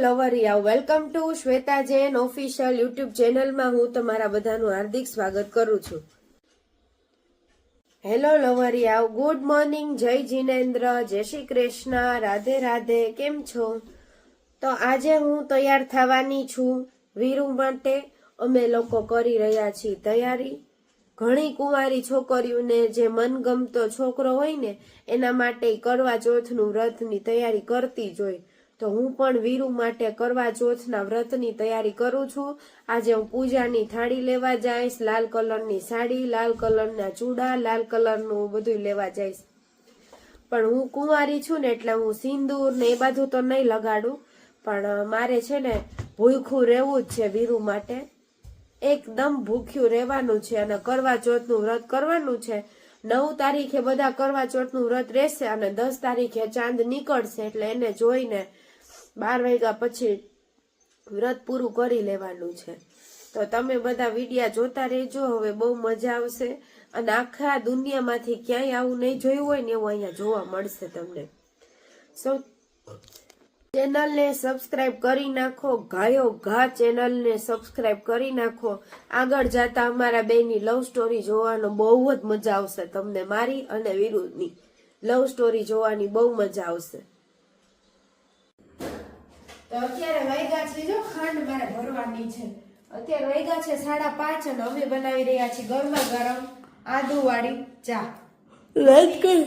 લવરિયા welcome to Shweta Jain official YouTube ચેનલમાં હું તમારા બધાનું હાર્દિક સ્વાગત કરું છું. હેલો લવરિયા ગુડ મોર્નિંગ જય જીનેન્દ્ર. જય શ્રી કૃષ્ણ. રાધે રાધે. કેમ છો? તો આજે હું તૈયાર થવાની છું વીરુ માટે. અમે લોકો કરી રહ્યા છીએ તૈયારી. ઘણી કુંવારી છોકરીઓને જે મનગમતો છોકરો હોય ને, એના માટે કરવા ચોથનું વ્રતની તૈયારી કરતી જ હોય. તો હું પણ વીરુ માટે કરવા ચોથના વ્રતની તૈયારી કરું છું. આજે હું પૂજાની થાળી લેવા જઈશ, લાલ કલરની સાડી, લાલ કલરના ચૂડા, લાલ કલરનું બધું લેવા જઈશ. પણ હું કુંવારી છું ને એટલે હું સિંદૂર ને એ બધું તો નહીં લગાડું. પણ મારે છે ને ભૂખું રહેવું જ છે વીરુ માટે. એકદમ ભૂખ્યું રહેવાનું છે અને કરવા ચોથનું વ્રત કરવાનું છે. નવ તારીખે બધા કરવા ચોથનું વ્રત રહેશે અને દસ તારીખે ચાંદ નીકળશે એટલે એને જોઈને બાર વાગ્યા પછી વ્રત પૂરું કરી લેવાનું છે. તો તમે બધા વિડિયા જોતા રહેજો, હવે બહુ મજા આવશે. અને આખા દુનિયામાંથી ક્યાંય આવું નહીં જોયું હોય ને એવું અહીંયા જોવા મળશે તમને. સૌ ચેનલને સબસ્ક્રાઇબ કરી નાખો, ગાયો ઘા ચેનલને સબસ્ક્રાઇબ કરી નાખો. આગળ જતા અમારા બેની લવ સ્ટોરી જોવાનો બહુ જ મજા આવશે તમને મારી અને વિરુદ્ધની. લવ સ્ટોરી જોવાની બહુ મજા આવશે. તો અત્યારે વાગ્યા છે જો ખાંડ મારે ભરવાની છે. અત્યારે વાગ્યા છે સાડા પાંચ અને અમે બનાવી રહ્યા છીએ ગરમા ગરમ આદુ વાળી ચા. લાઈટ કર.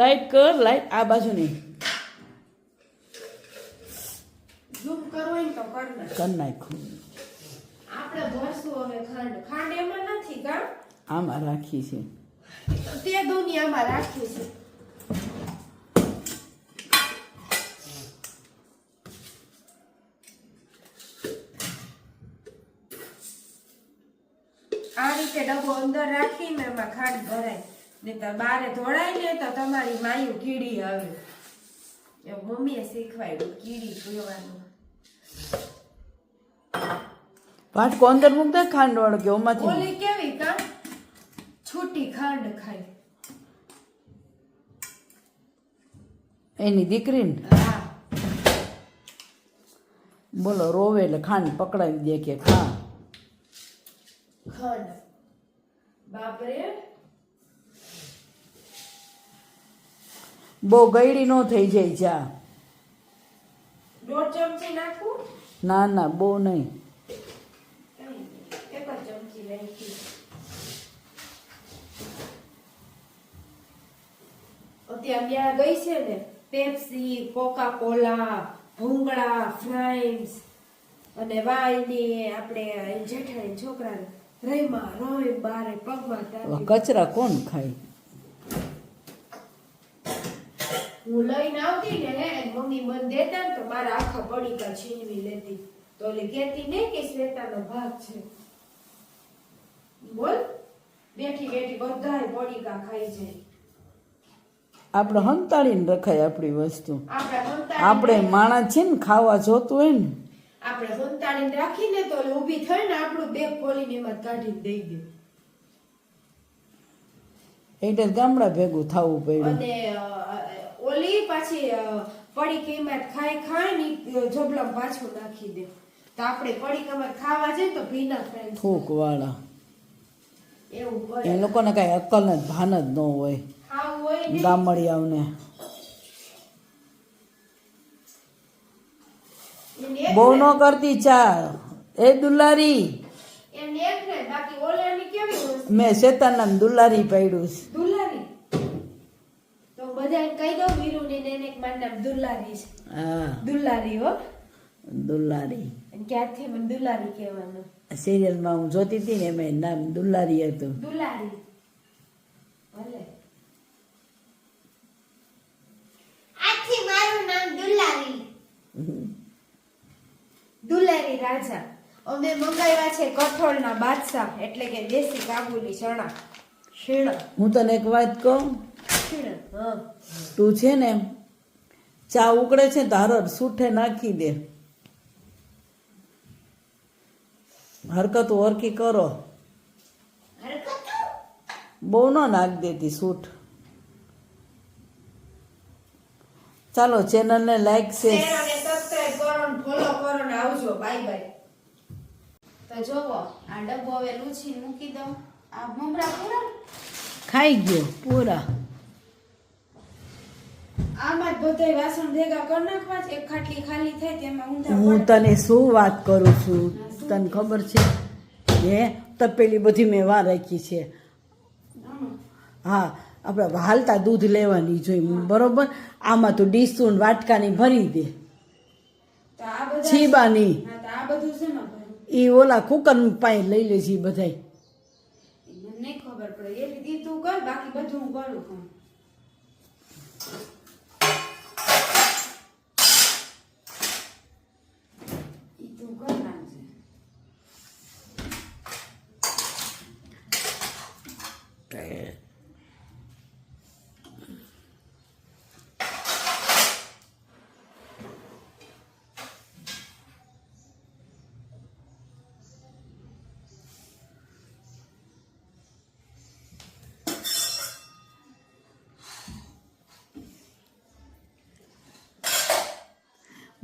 લાઈટ કર લાઈટ આ બાજુ નહીં ઝૂમ ને તો કર નાખ કર નાખું. આપણે ભરશું હવે ખાંડ. ખાંડ એમાં નથી કામ આમાં રાખી છે. તે દુનિયામાં રાખી છે. રીતે ડબ્બો અંદર રાખીને એમાં ખાંડ ભરાય. ને તો બારે ધોળાય ને તો તમારી માયું કીડી આવે. એ મમ્મીએ શીખવાડ્યું કીડી પીવાનું. વાટકો અંદર મૂકતા ખાંડ વાળો કે ઓમાંથી ઓલી કેવી કામ છૂટી ખાંડ ખાય. એની દીકરીને? બોલો રોવે એટલે ખાંડ પકડાવી દે કે ખા. ખંડ. બાપરે? બહુ ગયડી નો થઈ જાય ચા દોઢ ચમચી નાખું? ના ના બહુ નહીં. એક જ ચમચી નાખી. અત્યારે ત્યાં ગઈ છે ને પેપ્સી કોકા કોલા ભૂંગળા ફ્રાઈમ્સ અને વાયની આપણે જેઠાણી છોકરાને કચરા કોણ ખાય? હું લઈને આવતી ને મમ્મી મને દેતા તો મારા આખા પડીકા છીનવી લેતી. તો ઓલી કહેતી ને કે શ્વેતાનો ભાગ છે. બોલ બેઠી બેઠી બધાય પડીકા ખાઈ છે. આપણે હંતાળીને રખાય આપણી વસ્તુ. આપણે માણસ છે ને ખાવા જોતું હોય ને આપણે સંતાડીને રાખીને તો ઊભી થઈ ને આપણું બેગ ખોલીને એમાં કાઢી દઈ દે. એટલે ગામડા ભેગું થવું પડ્યું. અને ઓલી પાછી પડી પડીકીમાં જ ખાઈ ખાઈ ને જબલમ પાછું નાખી દે. તો આપણે પડીકામાં ખાવા જઈએ તો ભીના ફ્રેન્ડ ફૂક વાળા એવું એ લોકોને કઈ અક્કલ ને ભાન જ ન હોય. ખાવું હોય ને. ગામડિયાઓને. બહુ ને- કરતી ચા. એ દુલારી. મેં શેતાન નામ દુલારી પડ્યું છે. દુલારી? તો કહી દો વીરુને ને એને મારું નામ દુલારી છે. હા. દુલારી હો. દુલારી. ક્યારથી મને દુલારી કહેવાનું? સિરિયલમાં હું જોતી હતી ને એમાં નામ દુલારી હતું. દુલારી. ભલે આજથી મારું નામ દુલારી દુલારી રાજા. અમે મંગાવ્યા છે કઠોળના બાદશાહ એટલે કે દેશી કાબુલી ચણા. શીણા. હું તને એક વાત કહું? શીણા હા. તું છે ને ચા ઉકળે છે તારો સૂઠે નાખી દે. હરકત ઓરકી કરો. બહુ ન નાખ દેતી સૂઠ. ચાલો ચેનલને લાઈક શેર શેર અને સબસ્ક્રાઇબ કરો ફોલો કરો ને આવજો બાય બાય. તો જોવો આ ડબ્બો હવે લૂછી મૂકી દઉં. આ મમરા પૂરા? ખાઈ ગયો પૂરા. આમાં જ બધાય વાસણ ભેગા કરી નાખવા એક ખાટલી ખાલી થાય તેમાં ઊંધા હું તને શું વાત કરું છું? તને ખબર છે? હે તપેલી બધી મેં વાર રાખી છે. હા. આપણે હાલતા દૂધ લેવાની જોઈએ બરોબર? આમાં તો ડીસુન વાટકાની ભરી દે. છીબાની. બધું ને એ ઓલા કુકર પાસે લઈ લે છે બધાય. મને નહીં ખબર પડે. એ રીતે તું કર બાકી બધું હું કરું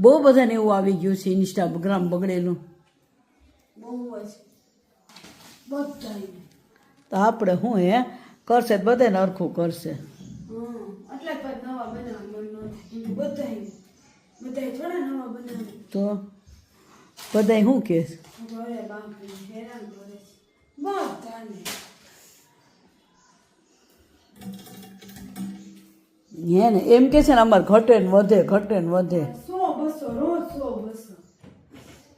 બહુ બધાને એવું આવી ગયું છે ઇન્સ્ટાગ્રામ બગડેલું. તો આપણે શું હે? કરશે બધાને અરખું કરશે. તો બધાય શું કે? હે એમ કે છે ને, અમારે ઘટે ને વધે, ઘટે ને વધે. બસો રોજ સો બસો.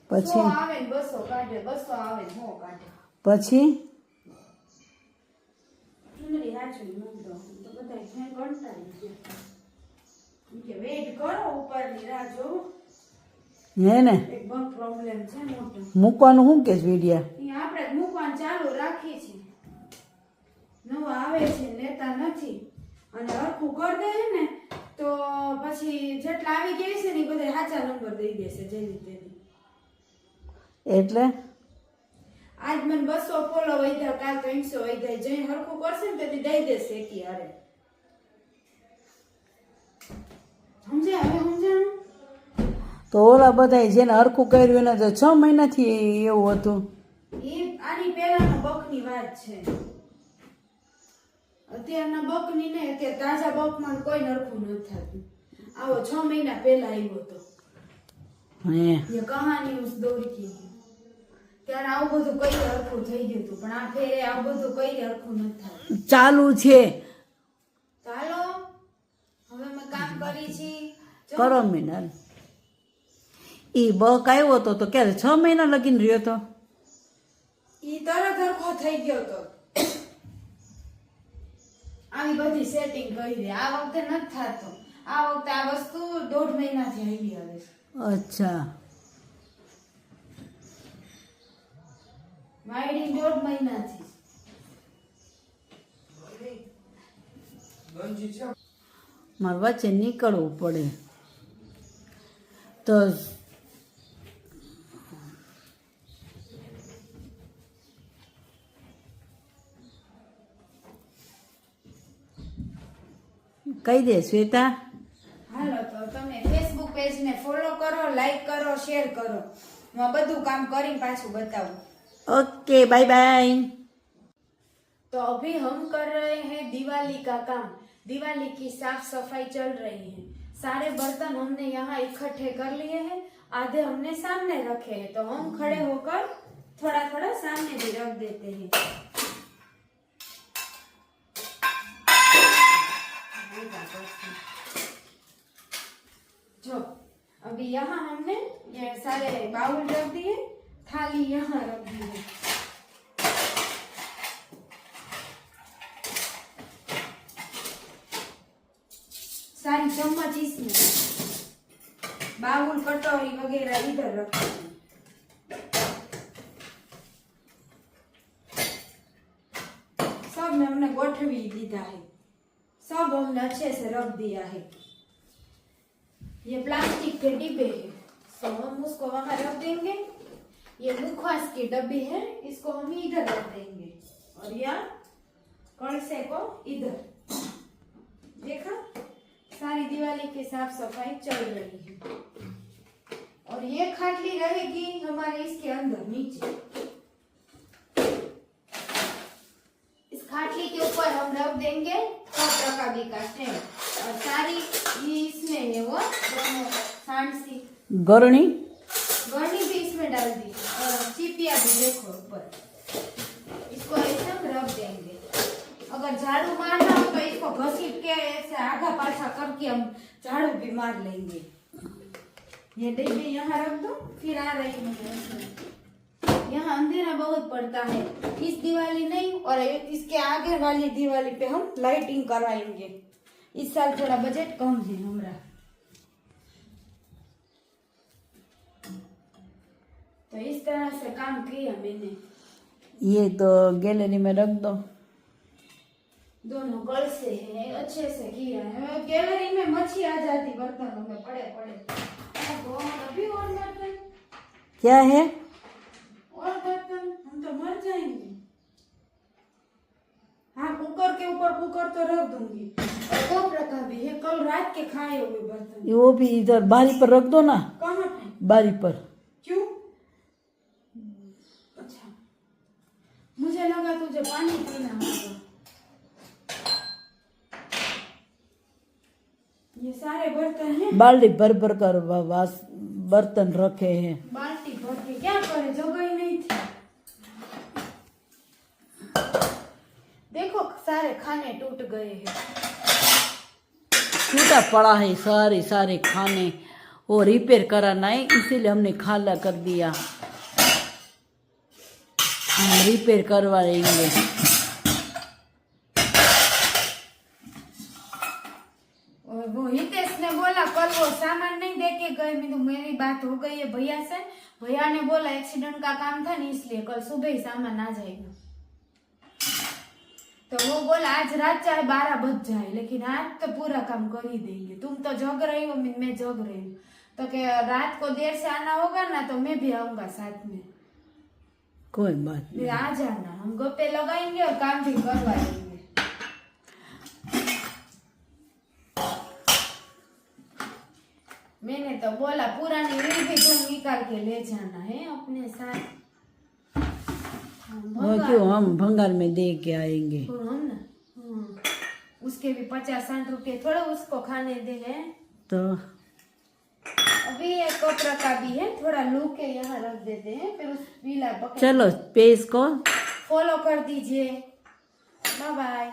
પછી? આવે ને બસો કાઢે બસો આવે ને સો કાઢે. પછી? હે ને? મૂકવાનું શું કે વિડિયા? આપણે મૂકવાનું ચાલુ રાખીએ છીએ. નવા આવે છે લેતા નથી. અને હરખું કરી દે ને તો પછી જેટલા આવી ગયા છે ને એ બધા સાચા નંબર દઈ દેશે જેની તેની. એટલે? આજ મને બસો ફોલો વધ્યા કાલ ત્રણસો વધ્યા. જે હરખું કરશે ને તેથી દઈ દેશે એકી હારે. સમજે હવે સમજાણું તો ઓલા બધા જેને હરખું કર્યું એને તો છ મહિનાથી એવું હતું. એ આની પહેલાનો બકની વાત છે. અત્યારના બકની ને અત્યારે તાજા બકમાં કોઈ નરખું નથી થતું. આવો છ મહિના પહેલા આવ્યો હતો એ કહાની હું દોરકી ત્યારે આવું બધું કઈ હરખું થઈ ગયું હતું પણ આ ફેરે આવું બધું કઈ હરખું નથી થતું. ચાલુ છે. ચાલો હવે અમે કામ કરી જો, કરો મિનલ. એ બક આવ્યો હતો તો ક્યારે છ મહિના લગીને રહ્યો તો? ઈ તરત હરખો થઈ ગયો તો. આવી બધી સેટિંગ કરી દે. આ વખતે નથી થતો. આ વખતે આ વસ્તુ દોઢ મહિનાથી આવી આવે અચ્છા. વાયરિંગ દોઢ મહિનાથી. મારે વચ્ચે નીકળવું પડે. તો કહી દે શ્વેતા હાલો તો તમે ફેસબુક પેજને ફોલો કરો લાઈક કરો શેર કરો હું આ બધું કામ કરીને પાછું બતાવું ओके बाय बाय तो अभी हम कर रहे हैं दिवाली का काम दिवाली की साफ सफाई चल रही है सारे बर्तन हमने यहाँ इकट्ठे कर लिए हैं आधे हमने सामने रखे हैं तो हम खड़े होकर थोड़ा थोड़ा सामने भी रख देते हैं यहाँ हमने ये सारे बाउल रख दिए, थाली यहाँ रख दी है। सारी चम्मच इसमें। बाउल, कटोरी वगैरह इधर रख सब में हमने गोठवी दीदा है। सब हमने अच्छे से रख दिया है। ये प्लास्टिक के डिब्बे है। तो हम उसको वहाँ रख देंगे। ये मुखवास की डब्बी है, इसको हम इधर रख देंगे। और यहाँ कड़से को? इधर। देखा? सारी दिवाली की साफ़ सफ़ाई चल रही है। और ये खाटली रहेगी हमारे इसके अंदर नीचे। इस खाटली के ऊपर हम रख देंगे कप रकाबी का स्टैंड और सारी गरणी? गरणी भी इसमें डाल दी। और चिपिया भी देखो ऊपर। इसको ऐसे रब देंगे। अगर झाड़ू मारना हो तो इसको घसीट के ऐसे आधा पाछा करके हम झाड़ू भी मार लेंगे। ये डिब्बी यहाँ रख दो फिर आ रही हूँ यहाँ अंधेरा बहुत पड़ता है। इस दिवाली नहीं और इसके आगे वाली दिवाली पे हम लाइटिंग करवाएँगे। इस साल थोड़ा बजट कम है हमारा। तो इस तरह से काम किया मैंने। ये तो गैलरी में रख दो। दोनों कल से है अच्छे से किया है। गैलरी में मच्छी आ जाती बर्तनों में पड़े पड़े। अभी और बर्तन। क्या है? और बर्तन हम तो मर जाएँगे। हाँ कुकर के ऊपर कुकर तो रख दूँगी। कल रात के खाए हुए बर्तन वो भी इधर बारी पर रख दो ना। कहाँ पे बारी पर। क्यों? अच्छा। मुझे लगा तुझे पानी पीना होगा। ये सारे बर्तन हैं। बाल्टी भर भर कर वास बर्तन रखे हैं। बाल्टी भर के क्या करे? जगह ही नहीं थी। देखो सारे खाने टूट गए हैं। टूटा पड़ा है सारे सारे खाने वो रिपेयर कराना है, इसीलिए हमने खाला कर दिया। हम रिपेयर करवा लेंगे वो हितेश ने बोला, कल वो सामान नहीं दे के गए मेरी बात हो गई है, भैया से। भैया ने बोला एक्सीडेंट का काम था ना इसलिए कल सुबह ही सामान आ जाएगा। तो वो बोला आज रात चाहे बारह बज जाए लेकिन आज तो पूरा काम कर ही देंगे तुम तो जग रही हो मैं जग रही हूँ तो के रात को देर से आना होगा ना तो मैं भी आऊँगा साथ में कोई बात नहीं आ जाना हम गप्पे लगाएँगे और काम भी करवाएँगे मैंने तो बोला पुरानी रील भी तुम निकाल के ले जाना है अपने साथ वो क्यों हम भंगार में दे के आएँगे? तो हम ना हाँ। उसके भी पचास साठ रुपये थोड़ा उसको खाने दे है तो? अभी ये कपड़ा का भी है थोड़ा लू के यहाँ रख देते हैं फिर उस पीला चलो पेज को फॉलो कर दीजिए। Bye bye